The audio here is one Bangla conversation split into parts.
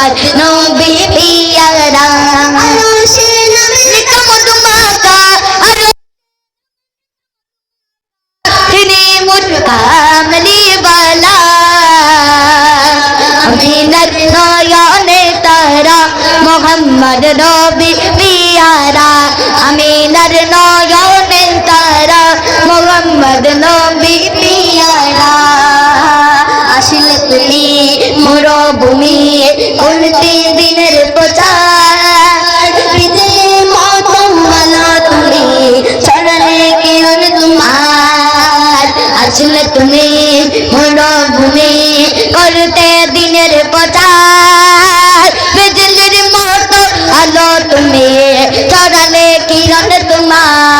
মোহাম্মদ নবী পিয়ারা সে নামে কামদমাতা আলো তিনি মোর কামলি वाला আমি নয়নে তারা, মোহাম্মদ নবী পিয়ারা। আমি নয়নে তারা মোহাম্মদ নবী পিয়ারা আসলে তুমি মরুভূমি করতে দিনের প্রচার। পৃথিবীর মতো ভালো তুমি ছড়ালে কিরণ তোমার আসলে তুমি মরুভূমি করতে দিনের প্রচার। বিজলির মতো আলো তুমি ছড়ালে কিরণ তোমার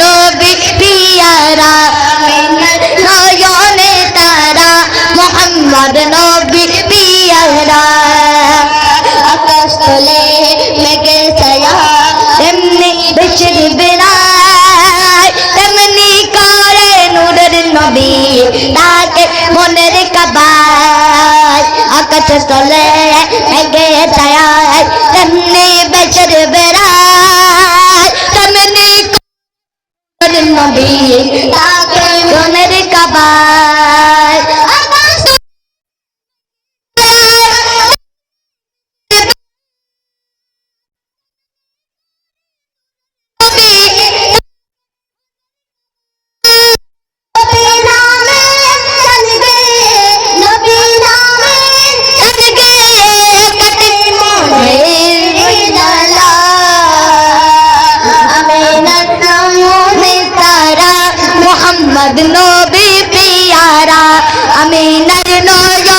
আকাশ তলে গে ছায়া তেমনি বেশির বেড়ায়। তেমনি নবী তাকে কাবায় নবী পিয়ারা আমি নর নয়নে